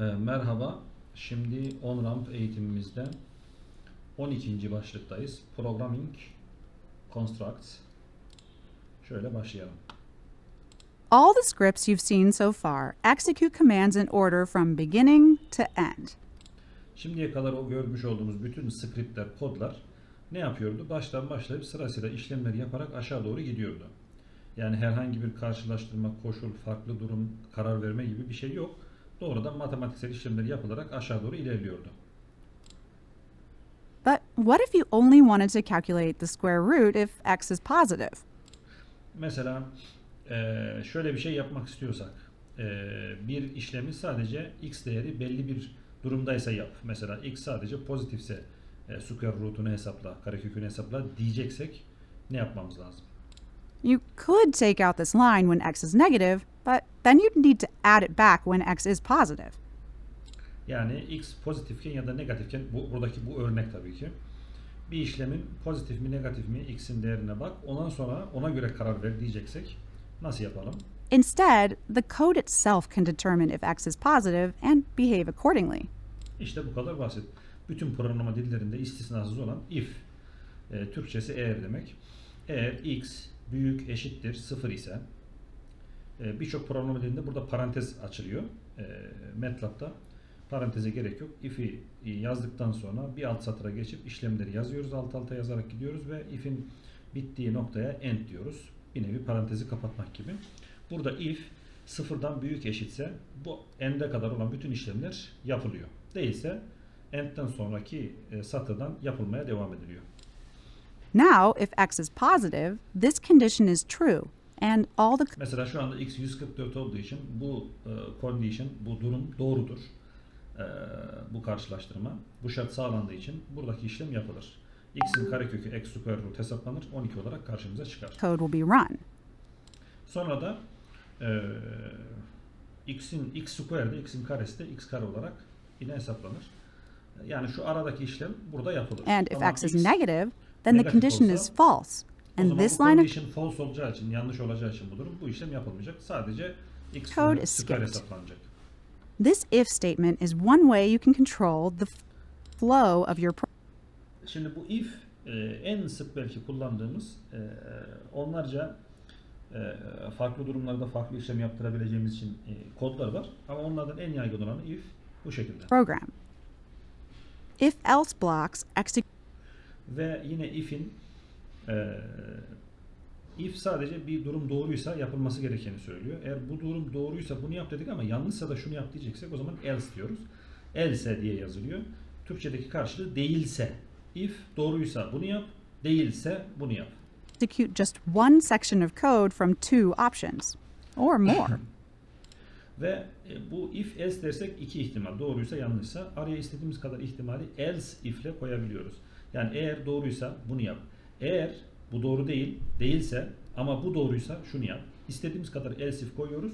Ee, merhaba. Şimdi OnRamp eğitimimizde 12. başlıktayız. Programming Constructs. Şöyle başlayalım. All the scripts you've seen so far execute commands in order from beginning to end. Şimdiye kadar o görmüş olduğumuz bütün scriptler, kodlar ne yapıyordu? Baştan başlayıp sırasıyla işlemleri yaparak aşağı doğru gidiyordu. Yani herhangi bir karşılaştırma, koşul, farklı durum, karar verme gibi bir şey yok. Doğrudan matematiksel işlemleri yapılarak aşağı doğru ilerliyordu. But what if you only wanted to calculate the square root if x is positive? Mesela eee, şöyle bir şey yapmak istiyorsak eee, bir işlemi sadece x değeri belli bir durumdaysa yap. Mesela x sadece pozitifse e, square root'unu hesapla, karekökünü hesapla diyeceksek ne yapmamız lazım? You could take out this line when x is negative, but then you'd need to add it back when x is positive. Yani x pozitifken ya da negatifken bu buradaki bu örnek tabii ki. Bir işlemin pozitif mi negatif mi x'in değerine bak. Ondan sonra ona göre karar ver diyeceksek nasıl yapalım? Instead, the code itself can determine if x is positive and behave accordingly. İşte bu kadar basit. Bütün programlama dillerinde istisnasız olan if. E, Türkçesi eğer demek. Eğer x büyük eşittir 0 ise birçok programlama dilinde burada parantez açılıyor. E, MATLAB'da paranteze gerek yok. If'i yazdıktan sonra bir alt satıra geçip işlemleri yazıyoruz. Alt alta yazarak gidiyoruz ve if'in bittiği noktaya end diyoruz. Bir nevi parantezi kapatmak gibi. Burada if sıfırdan büyük eşitse bu end'e kadar olan bütün işlemler yapılıyor. Değilse end'den sonraki e, satırdan yapılmaya devam ediliyor. Now, if x is positive, this condition is true, and all the Mesela şu anda x 144 olduğu için bu e, condition, bu durum doğrudur. E, bu karşılaştırma. Bu şart sağlandığı için buradaki işlem yapılır. x'in karekökü x square root hesaplanır. 12 olarak karşımıza çıkar. code will be run. Sonra da e, x'in x square'de x'in karesi de x kare olarak yine hesaplanır. Yani şu aradaki işlem burada yapılır. And if Ama x is negative, then the negatif condition olsa, is false. O And zaman this bu line of condition false olacağı için, yanlış olacağı için bu durum bu işlem yapılmayacak. Sadece x Code is skipped. hesaplanacak. this if statement is one way you can control the f- flow of your pro- Şimdi bu if e, en sık belki kullandığımız e, onlarca e, farklı durumlarda farklı işlem yaptırabileceğimiz için e, kodlar var. Ama onlardan en yaygın olanı if bu şekilde. program. If else blocks execute Ve yine if'in e, if sadece bir durum doğruysa yapılması gerekeni söylüyor. Eğer bu durum doğruysa bunu yap dedik ama yanlışsa da şunu yap diyeceksek o zaman else diyoruz. Else diye yazılıyor. Türkçedeki karşılığı değilse. If doğruysa bunu yap, değilse bunu yap. execute just one section of code from two options or more. Ve e, bu if else dersek iki ihtimal. Doğruysa yanlışsa araya istediğimiz kadar ihtimali else if ile koyabiliyoruz. Yani eğer doğruysa bunu yap. Eğer bu doğru değil, değilse ama bu doğruysa şunu yap. İstediğimiz kadar else if koyuyoruz.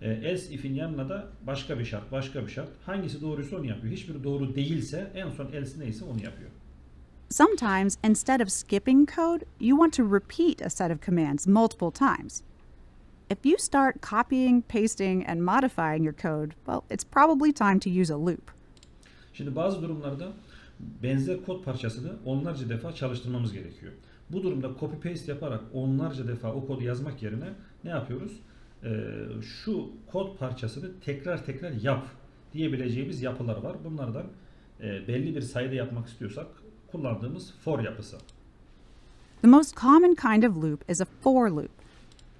E, else if'in yanına da başka bir şart, başka bir şart. Hangisi doğruysa onu yapıyor. Hiçbiri doğru değilse en son else neyse onu yapıyor. Sometimes, instead of skipping code, you want to repeat a set of commands multiple times. If you start copying, pasting, and modifying your code, well, it's probably time to use a loop. Şimdi bazı durumlarda benzer kod parçasını onlarca defa çalıştırmamız gerekiyor. Bu durumda copy paste yaparak onlarca defa o kodu yazmak yerine ne yapıyoruz? Ee, şu kod parçasını tekrar tekrar yap diyebileceğimiz yapılar var. Bunlardan e, belli bir sayıda yapmak istiyorsak kullandığımız for yapısı. The most common kind of loop is a for loop.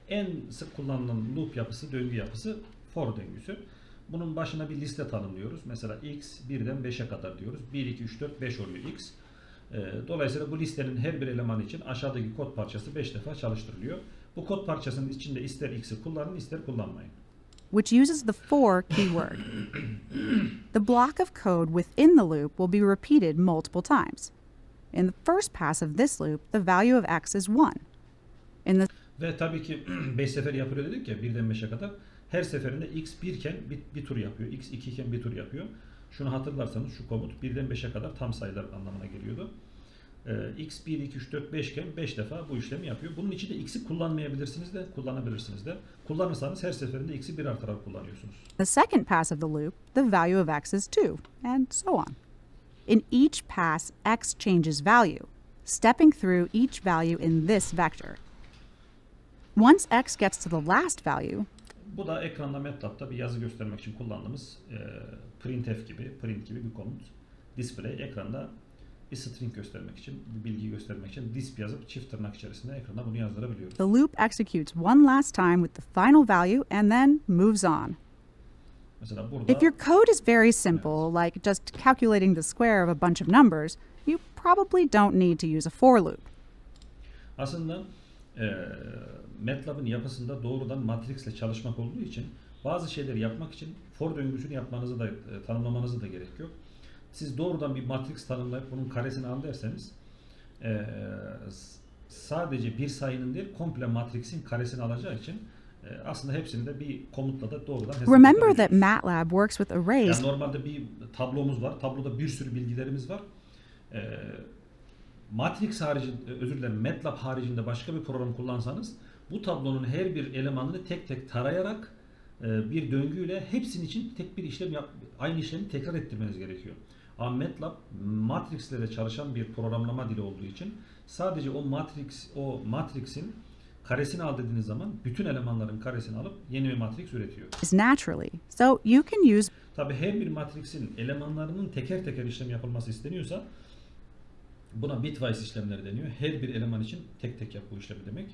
En sık kullanılan loop yapısı, döngü yapısı for döngüsü. Bunun başına bir liste tanımlıyoruz. Mesela x 1'den 5'e kadar diyoruz. 1, 2, 3, 4, 5 oluyor x. Ee, Dolayısıyla bu listenin her bir elemanı için aşağıdaki kod parçası 5 defa çalıştırılıyor. Bu kod parçasının içinde ister x'i kullanın ister kullanmayın. which uses the for keyword. the block of code within the loop will be repeated multiple times. In the first pass of this loop, the value of x is 1. In the Ve tabii ki 5 sefer yapılıyor dedik ya 1'den 5'e kadar. Her seferinde x 1 iken bir, bir tur yapıyor. x 2 iken bir tur yapıyor. Şunu hatırlarsanız şu komut 1'den 5'e kadar tam sayılar anlamına geliyordu. e, x 1, 2, 3, 4, 5 iken 5 defa bu işlemi yapıyor. Bunun için de x'i kullanmayabilirsiniz de kullanabilirsiniz de. Kullanırsanız her seferinde x'i bir artarak kullanıyorsunuz. The second pass of the loop, the value of x is 2, and so on. In each pass, x changes value, stepping through each value in this vector. Once x gets to the last value, Bu da ekranda MATLAB'da bir yazı göstermek için kullandığımız e, printf gibi, print gibi bir komut. Display ekranda bir string göstermek için, bir bilgiyi göstermek için disp yazıp çift tırnak içerisinde ekranda bunu yazdırabiliyoruz. the loop executes one last time with the final value and then moves on. Mesela burada If your code is very simple, like just calculating the square of a bunch of numbers, you probably don't need to use a for loop. aslında e, MATLAB'ın yapısında doğrudan Matrix ile çalışmak olduğu için bazı şeyleri yapmak için for döngüsünü yapmanızı da e, tanımlamanızı da gerek yok. Siz doğrudan bir matrix tanımlayıp bunun karesini al derseniz e, s- sadece bir sayının değil komple matrixin karesini alacağı için e, aslında hepsini de bir komutla da doğrudan Remember that. MATLAB works with arrays Yani normalde bir tablomuz var. Tabloda bir sürü bilgilerimiz var. Ee, Matrix haricinde, özür dilerim, MATLAB haricinde başka bir program kullansanız bu tablonun her bir elemanını tek tek tarayarak e, bir döngüyle hepsinin için tek bir işlem yap, aynı işlemi tekrar ettirmeniz gerekiyor. Ama MATLAB Matrix ile çalışan bir programlama dili olduğu için sadece o matrix o matrix'in karesini al dediğiniz zaman bütün elemanların karesini alıp yeni bir matrix üretiyor. naturally, so you can use Tabi her bir matrixin elemanlarının teker teker işlem yapılması isteniyorsa buna bitwise işlemleri deniyor. Her bir eleman için tek tek yap bu işlemi demek.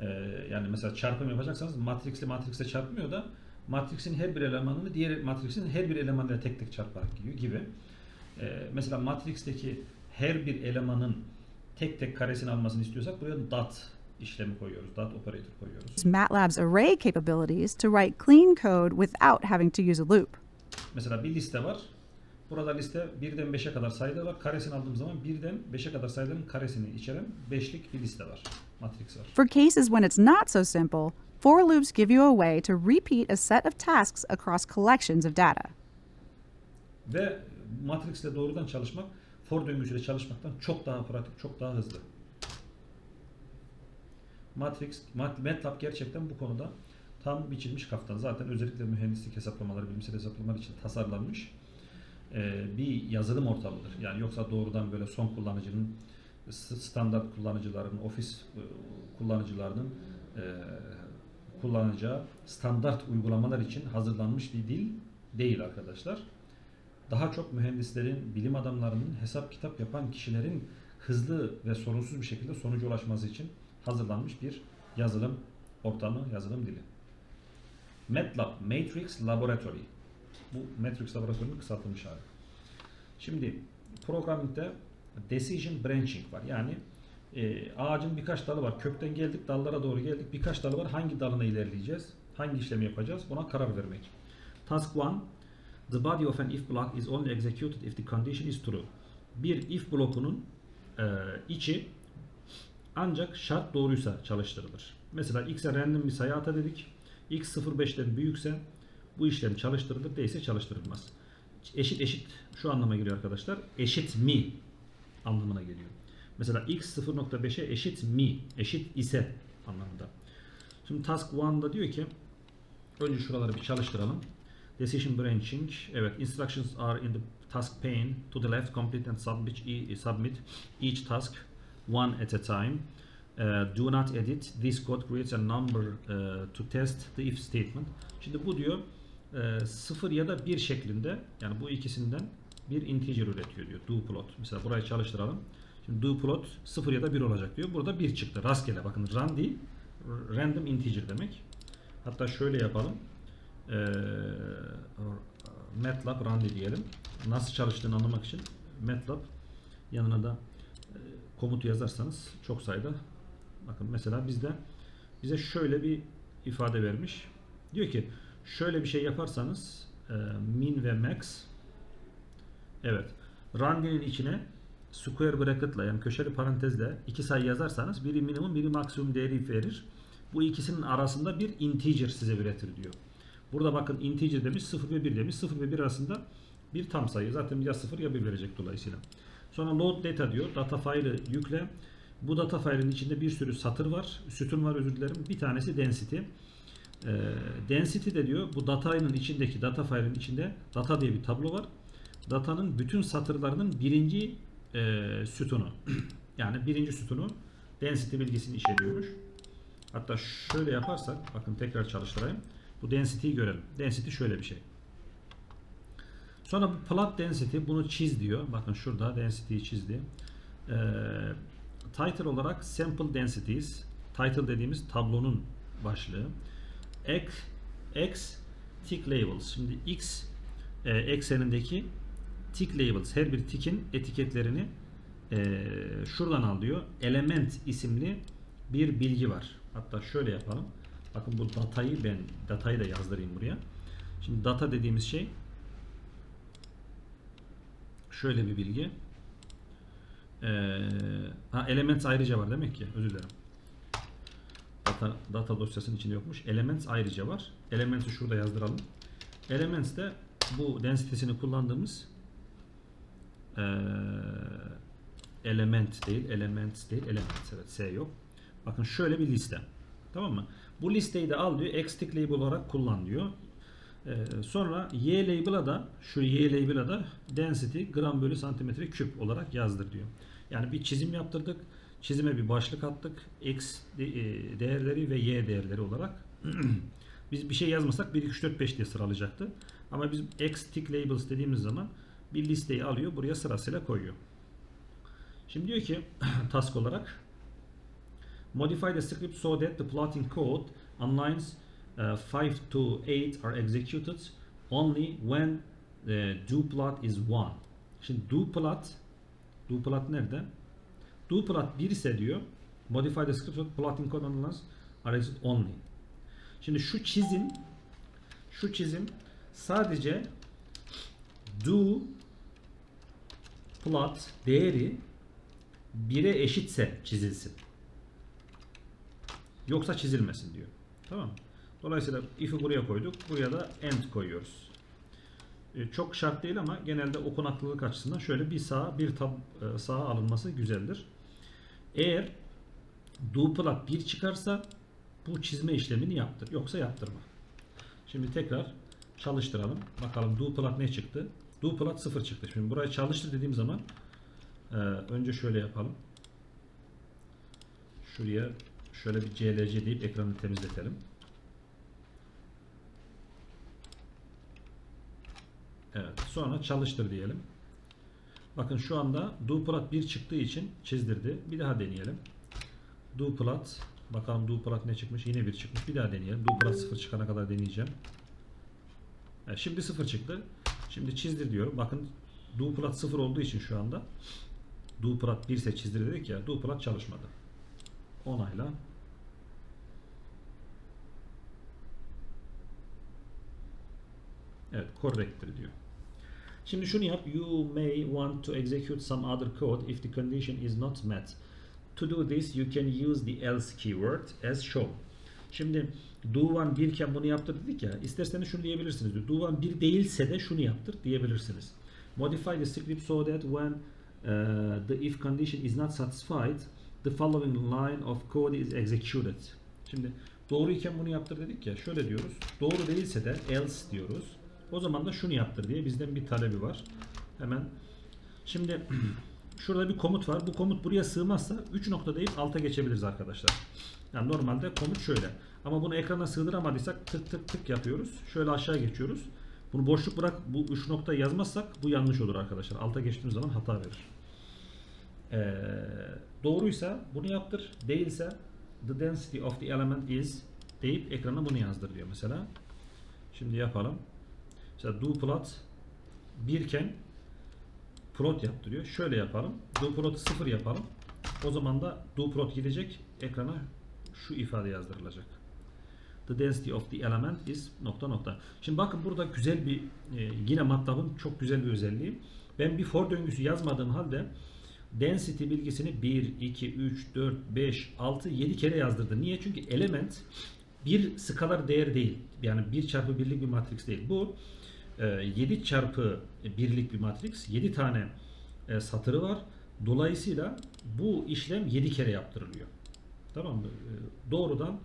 Ee, yani mesela çarpım yapacaksanız matrixle matrixle çarpmıyor da matrixin her bir elemanını diğer matrixin her bir elemanıyla tek tek çarparak gidiyor gibi. Ee, mesela matrixteki her bir elemanın tek tek karesini almasını istiyorsak buraya dot işlemi koyuyoruz. Dot operator koyuyoruz. MATLAB's array capabilities to write clean code without having to use a loop. Mesela bir liste var. Burada liste 1'den 5'e kadar sayılar var. Karesini aldığım zaman 1'den 5'e kadar sayıların karesini içeren 5'lik bir liste var. Matrix var. For cases when it's not so simple, for loops give you a way to repeat a set of tasks across collections of data. Ve Matrix ile doğrudan çalışmak for döngüsüyle çalışmaktan çok daha pratik, çok daha hızlı. Matrix, Mat- MATLAB gerçekten bu konuda tam biçilmiş kaftan. Zaten özellikle mühendislik hesaplamaları, bilimsel hesaplamalar için tasarlanmış bir yazılım ortamıdır. Yani yoksa doğrudan böyle son kullanıcının standart kullanıcıların, ofis e, kullanıcılarının e, kullanacağı standart uygulamalar için hazırlanmış bir dil değil arkadaşlar. Daha çok mühendislerin, bilim adamlarının, hesap kitap yapan kişilerin hızlı ve sorunsuz bir şekilde sonuca ulaşması için hazırlanmış bir yazılım ortamı, yazılım dili. MATLAB, Matrix Laboratory. Bu Matrix Laboratory'nin kısaltılmış hali. Şimdi programming'de decision branching var. Yani e, ağacın birkaç dalı var. Kökten geldik, dallara doğru geldik. Birkaç dalı var. Hangi dalına ilerleyeceğiz? Hangi işlemi yapacağız? Buna karar vermek. Task 1 The body of an if block is only executed if the condition is true. Bir if blokunun e, içi ancak şart doğruysa çalıştırılır. Mesela x'e random bir sayı ata dedik. x 0.5'ten büyükse bu işlem çalıştırılır, değilse çalıştırılmaz. Eşit eşit şu anlama geliyor arkadaşlar. Eşit mi anlamına geliyor. Mesela x 0.5'e eşit mi, eşit ise anlamında. Şimdi task 1'da diyor ki önce şuraları bir çalıştıralım. Decision branching. Evet, instructions are in the task pane. To the left, complete and submit, e- submit each task one at a time. Uh, do not edit. This code creates a number uh, to test the if statement. Şimdi bu diyor 0 ya da 1 şeklinde yani bu ikisinden bir integer üretiyor diyor. Do plot. Mesela burayı çalıştıralım. Şimdi do plot 0 ya da 1 olacak diyor. Burada 1 çıktı. Rastgele bakın run değil. Random integer demek. Hatta şöyle yapalım. Ee, MATLAB run diyelim. Nasıl çalıştığını anlamak için MATLAB yanına da e, komutu yazarsanız çok sayıda bakın mesela bizde bize şöyle bir ifade vermiş. Diyor ki şöyle bir şey yaparsanız e, min ve max evet randi'nin içine square bracket'la yani köşeli parantezle iki sayı yazarsanız biri minimum biri maksimum değeri verir. Bu ikisinin arasında bir integer size üretir diyor. Burada bakın integer demiş 0 ve 1 demiş. 0 ve 1 arasında bir tam sayı. Zaten ya 0 ya 1 verecek dolayısıyla. Sonra load data diyor. Data file'ı yükle. Bu data file'in içinde bir sürü satır var. Sütun var özür dilerim. Bir tanesi density. Ee, density de diyor bu data'nın içindeki data file'in içinde data diye bir tablo var. Datanın bütün satırlarının birinci e, sütunu. yani birinci sütunu density bilgisini içeriyormuş. Hatta şöyle yaparsak bakın tekrar çalıştırayım. Bu density'yi görelim. Density şöyle bir şey. Sonra bu plot density bunu çiz diyor. Bakın şurada density'yi çizdi. Ee, title olarak sample densities. Title dediğimiz tablonun başlığı. X, X tick labels. Şimdi X e, eksenindeki tick labels. Her bir tickin etiketlerini e, şuradan al diyor. Element isimli bir bilgi var. Hatta şöyle yapalım. Bakın bu datayı ben datayı da yazdırayım buraya. Şimdi data dediğimiz şey şöyle bir bilgi. Ee, ha, elements ayrıca var demek ki. Özür dilerim. Data, data dosyasının içinde yokmuş. Elements ayrıca var. Elements'i şurada yazdıralım. Elements de bu density'sini kullandığımız ee, element değil, elements değil, elements evet S yok. Bakın şöyle bir liste. Tamam mı? Bu listeyi de al diyor. Xtick label olarak kullan diyor. Ee, sonra Y label'a da şu Y label'a da density gram bölü santimetre küp olarak yazdır diyor. Yani bir çizim yaptırdık. Çizime bir başlık attık. X e, değerleri ve Y değerleri olarak. biz bir şey yazmasak 1, 2, 3, 4, 5 diye sıralayacaktı. Ama biz X tick labels dediğimiz zaman bir listeyi alıyor. Buraya sırasıyla koyuyor. Şimdi diyor ki task olarak modify the script so that the plotting code on lines 5 to 8 are executed only when the do plot is 1. Şimdi do plot do plot nerede? Do plot 1 ise diyor modify the script that plotting lines are executed only. Şimdi şu çizim şu çizim sadece do plot değeri 1'e eşitse çizilsin. Yoksa çizilmesin diyor. Tamam mı? Dolayısıyla if'i buraya koyduk. Buraya da end koyuyoruz. E, Çok şart değil ama genelde okunaklılık açısından şöyle bir sağa bir tab e, sağa alınması güzeldir. Eğer do plot 1 çıkarsa bu çizme işlemini yaptır. Yoksa yaptırma. Şimdi tekrar çalıştıralım. Bakalım do plot ne çıktı? Do plot 0 çıktı. Şimdi burayı çalıştır dediğim zaman e, önce şöyle yapalım. Şuraya şöyle bir CLC deyip ekranı temizletelim. Evet. Sonra çalıştır diyelim. Bakın şu anda doplot 1 çıktığı için çizdirdi. Bir daha deneyelim. Doplot bakalım doplot ne çıkmış? Yine 1 çıkmış. Bir daha deneyelim. Doplot 0 çıkana kadar deneyeceğim. Evet, şimdi 0 çıktı. Şimdi çizdir diyorum. Bakın doplot 0 olduğu için şu anda doplot 1 ise çizdir dedik ya. Doplot çalışmadı. Onayla. Evet, correct'tir diyor. Şimdi şunu yap. You may want to execute some other code if the condition is not met. To do this, you can use the else keyword as shown. Şimdi do one 1 iken bunu yaptır dedik ya. İsterseniz şunu diyebilirsiniz. diyor. Do one 1 değilse de şunu yaptır diyebilirsiniz. Modify the script so that when uh, the if condition is not satisfied, the following line of code is executed. Şimdi doğru iken bunu yaptır dedik ya. Şöyle diyoruz. Doğru değilse de else diyoruz. O zaman da şunu yaptır diye bizden bir talebi var. Hemen şimdi şurada bir komut var. Bu komut buraya sığmazsa 3 nokta deyip alta geçebiliriz arkadaşlar. Yani normalde komut şöyle. Ama bunu ekrana sığdıramadıysak tık tık tık yapıyoruz. Şöyle aşağı geçiyoruz. Bunu boşluk bırak bu 3 nokta yazmazsak bu yanlış olur arkadaşlar. Alta geçtiğimiz zaman hata verir. Ee, doğruysa bunu yaptır. Değilse the density of the element is deyip ekrana bunu yazdır diyor mesela. Şimdi yapalım. Mesela do plot 1 iken plot yaptırıyor. Şöyle yapalım. Do plot'u 0 yapalım. O zaman da do plot gidecek. Ekrana şu ifade yazdırılacak. The density of the element is nokta nokta. Şimdi bakın burada güzel bir e, yine MATLAB'ın çok güzel bir özelliği. Ben bir for döngüsü yazmadığım halde density bilgisini 1, 2, 3, 4, 5, 6, 7 kere yazdırdı. Niye? Çünkü element bir skalar değer değil. Yani 1 çarpı birlik bir matris değil. Bu 7 çarpı birlik bir matris. 7 tane e, satırı var. Dolayısıyla bu işlem 7 kere yaptırılıyor. Tamam mı? E, doğrudan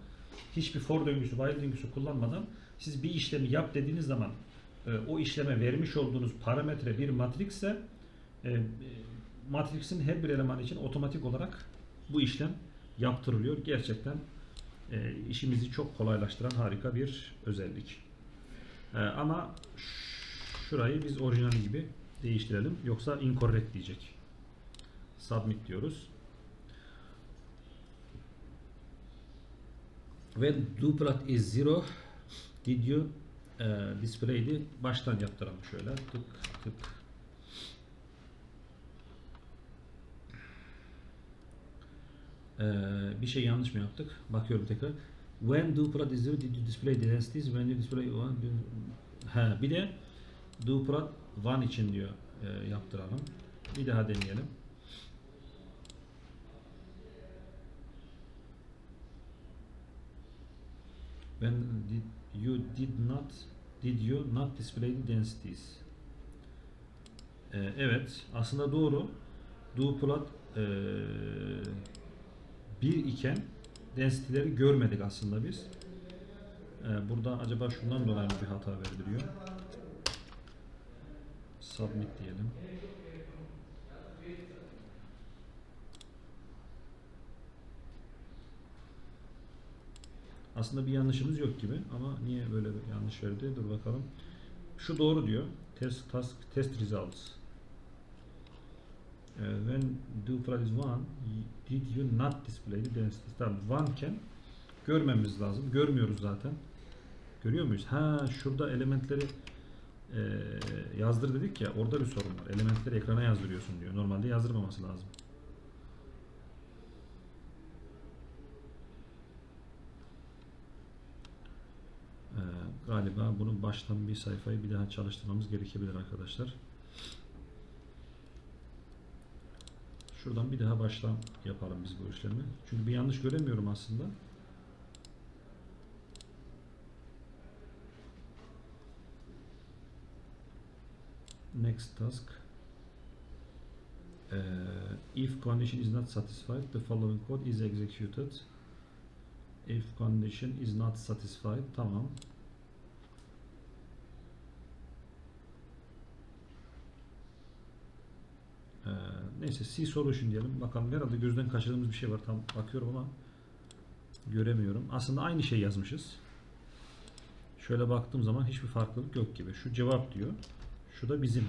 hiçbir for döngüsü, while döngüsü kullanmadan siz bir işlemi yap dediğiniz zaman e, o işleme vermiş olduğunuz parametre bir matrikse e, e, matrixin her bir elemanı için otomatik olarak bu işlem yaptırılıyor. Gerçekten e, işimizi çok kolaylaştıran harika bir özellik. E, ama şurayı biz orijinali gibi değiştirelim. Yoksa incorrect diyecek. Submit diyoruz. When duplat is zero did you e, display'di baştan yaptıralım şöyle tık tık Ee, bir şey yanlış mı yaptık? Bakıyorum tekrar. When duplat is zero did you display densities? When you display one ha, bir de duplat one için diyor e, yaptıralım. Bir daha deneyelim. When did you did not did you not display the densities? Ee, evet, aslında doğru. Duplat e, bir iken density'leri görmedik aslında biz. Ee, burada acaba şundan dolayı mı bir hata verdiriyor? Submit diyelim. Aslında bir yanlışımız yok gibi ama niye böyle yanlış verdi? Dur bakalım. Şu doğru diyor. Test task test results. Uh, when duplat is one, did you not display the density? Tamam, one iken görmemiz lazım. Görmüyoruz zaten. Görüyor muyuz? Ha, şurada elementleri e, yazdır dedik ya. Orada bir sorun var. Elementleri ekrana yazdırıyorsun diyor. Normalde yazdırmaması lazım. Ee, galiba bunun baştan bir sayfayı bir daha çalıştırmamız gerekebilir arkadaşlar. Şuradan bir daha baştan yapalım biz bu işlemi. Çünkü bir yanlış göremiyorum aslında. Next task. Uh, if condition is not satisfied, the following code is executed. If condition is not satisfied, tamam. Ee, neyse C solution diyelim. Bakalım herhalde gözden kaçırdığımız bir şey var. Tam bakıyorum ama göremiyorum. Aslında aynı şey yazmışız. Şöyle baktığım zaman hiçbir farklılık yok gibi. Şu cevap diyor. Şu da bizim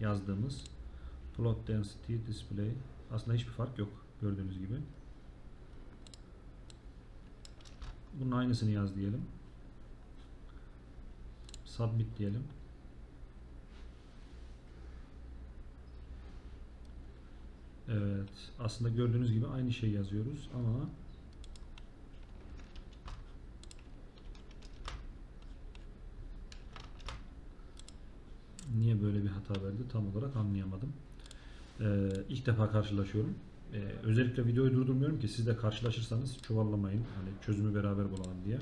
yazdığımız plot density display. Aslında hiçbir fark yok gördüğünüz gibi. Bunun aynısını yaz diyelim. Submit diyelim. Evet. Aslında gördüğünüz gibi aynı şey yazıyoruz ama niye böyle bir hata verdi tam olarak anlayamadım. Ee, ilk defa karşılaşıyorum. Ee, özellikle videoyu durdurmuyorum ki siz de karşılaşırsanız çuvallamayın. Hani çözümü beraber bulalım diye.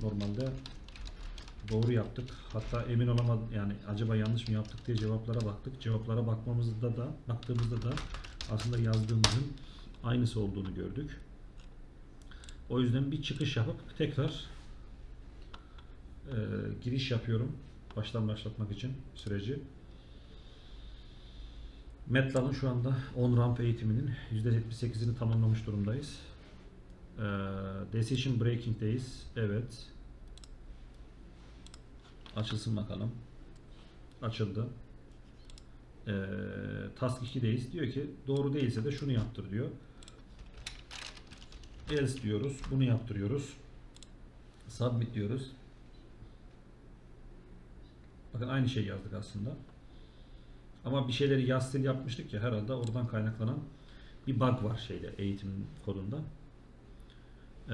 Normalde doğru yaptık. Hatta emin olamadım yani acaba yanlış mı yaptık diye cevaplara baktık. Cevaplara bakmamızda da baktığımızda da aslında yazdığımızın aynısı olduğunu gördük. O yüzden bir çıkış yapıp tekrar e, giriş yapıyorum. Baştan başlatmak için süreci. MATLAB'ın şu anda on-ramp eğitiminin %78'ini tamamlamış durumdayız. Ee, decision Breaking'deyiz. Evet. Açılsın bakalım. Açıldı. Ee, task 2'deyiz. Diyor ki doğru değilse de şunu yaptır diyor. Else diyoruz. Bunu yaptırıyoruz. Submit diyoruz. Bakın aynı şey yazdık aslında. Ama bir şeyleri yaz stil yapmıştık ya herhalde oradan kaynaklanan bir bug var şeyde eğitimin kodunda. Ee,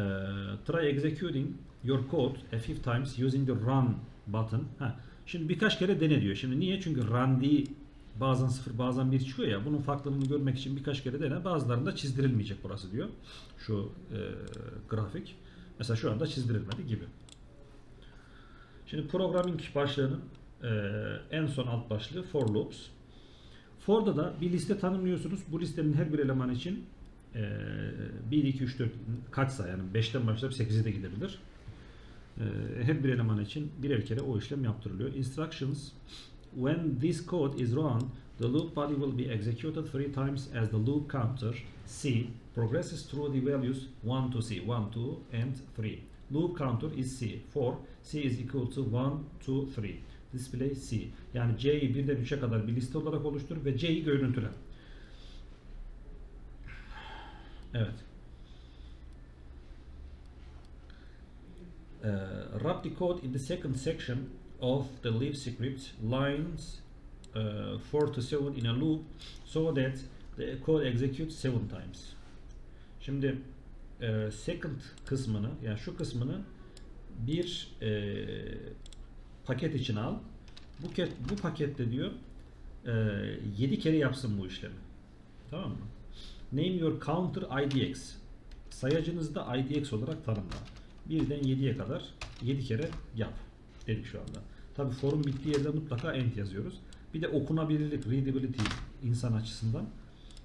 try executing your code a few times using the run button. Ha, şimdi birkaç kere dene diyor. Şimdi niye? Çünkü run değil bazen 0 bazen 1 çıkıyor ya. Bunun farklılığını görmek için birkaç kere dene. Bazılarında çizdirilmeyecek burası diyor. Şu e, grafik. Mesela şu anda çizdirilmedi gibi. Şimdi programming başlığının e, en son alt başlığı for loops. For'da da bir liste tanımlıyorsunuz. Bu listenin her bir elemanı için eee 1, 2, 3, 4 kaçsa yani 5'ten başlayıp 8'e de gidebilir. Eee, her bir eleman için birer kere o işlem yaptırılıyor. Instructions When this code is run, the loop body will be executed three times as the loop counter C progresses through the values 1 to C, 1, 2 and 3. Loop counter is C. For C is equal to 1, 2, 3. Display C. Yani C'yi 1'den 3'e kadar bir liste olarak oluştur ve C'yi görüntüle. Evet. Uh, wrap the code in the second section of the leaf script lines uh, 4 to 7 in a loop so that the code executes 7 times. Şimdi e, second kısmını yani şu kısmını bir e, paket için al. Bu bu pakette diyor e, 7 kere yapsın bu işlemi. Tamam mı? Name your counter IDX. Sayacınızda IDX olarak tanımla. 1'den 7'ye kadar 7 kere yap dedik şu anda. Tabi forun bittiği yerde mutlaka end yazıyoruz. Bir de okunabilirlik, readability insan açısından.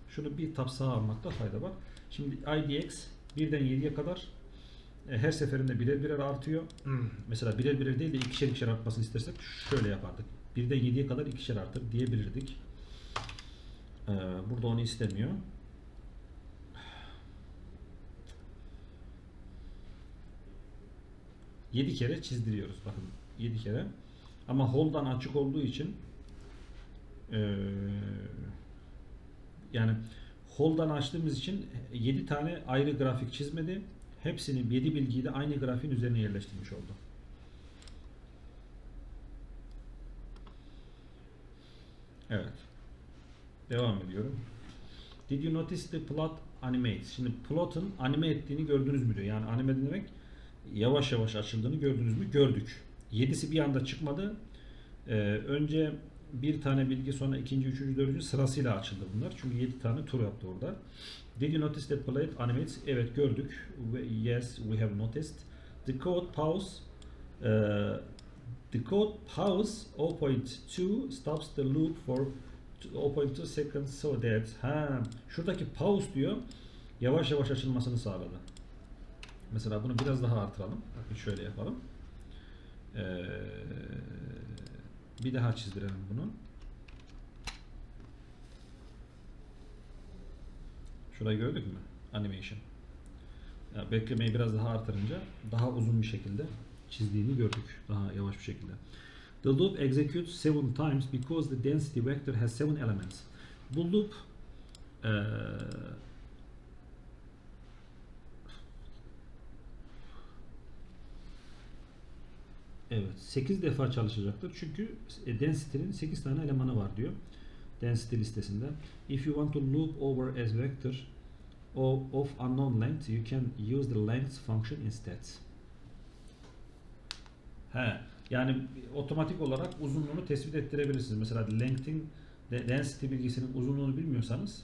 Şunu bir tab sağa almakta fayda var. Şimdi IDX 1'den 7'ye kadar e, her seferinde birer birer artıyor. Mesela birer birer değil de ikişer ikişer artmasını istersek şöyle yapardık. 1'den 7'ye kadar ikişer artır diyebilirdik. Ee, burada onu istemiyor. Yedi kere çizdiriyoruz. Bakın 7 kere. Ama hold'dan açık olduğu için eee, yani hold'dan açtığımız için 7 tane ayrı grafik çizmedi. Hepsini 7 bilgiyi de aynı grafiğin üzerine yerleştirmiş oldu. Evet. Devam ediyorum. Did you notice the plot animate? Şimdi plot'un anime ettiğini gördünüz mü diyor. Yani anime demek yavaş yavaş açıldığını gördünüz mü? Gördük. 7'si bir anda çıkmadı. Ee, önce bir tane bilgi sonra ikinci, üçüncü, dördüncü sırasıyla açıldı bunlar. Çünkü 7 tane tur yaptı orada. Did you notice that plate animates? Evet gördük. Yes, we have noticed. The code pause uh, the code pause 0.2 stops the loop for 0.2 seconds so that ha şuradaki pause diyor yavaş yavaş açılmasını sağladı. Mesela bunu biraz daha artıralım. Bakın şöyle yapalım. Ee, bir daha çizdirelim bunu. Şurayı gördük mü? Animation. Ya beklemeyi biraz daha artırınca daha uzun bir şekilde çizdiğini gördük. Daha yavaş bir şekilde. The loop executes seven times because the density vector has seven elements. Bu loop eee Evet, 8 defa çalışacaktır. Çünkü e, density'nin 8 tane elemanı var diyor. Density listesinde. If you want to loop over as vector of unknown length, you can use the length function instead. He, yani otomatik olarak uzunluğunu tespit ettirebilirsiniz. Mesela length'in de- density bilgisinin uzunluğunu bilmiyorsanız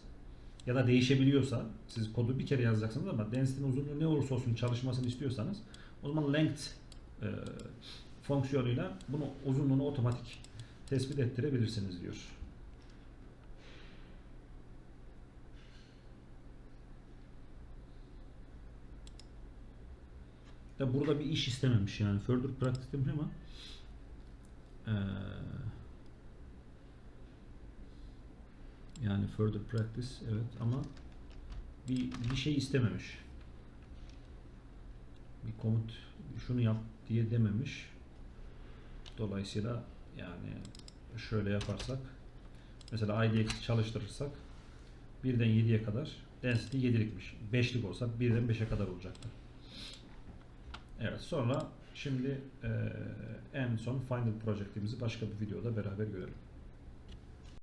ya da değişebiliyorsa siz kodu bir kere yazacaksınız ama density'nin uzunluğu ne olursa olsun çalışmasını istiyorsanız o zaman length e, fonksiyonuyla bunu uzunluğunu otomatik tespit ettirebilirsiniz diyor. Da burada bir iş istememiş yani further practice demiş ama eee, yani further practice evet ama bir, bir şey istememiş. Bir komut şunu yap diye dememiş. Dolayısıyla yani şöyle yaparsak mesela IDX çalıştırırsak 1'den 7'ye kadar density 7'likmiş. 5'lik olsa 1'den 5'e kadar olacaktı. Evet sonra şimdi eee, en son final project'imizi başka bir videoda beraber görelim.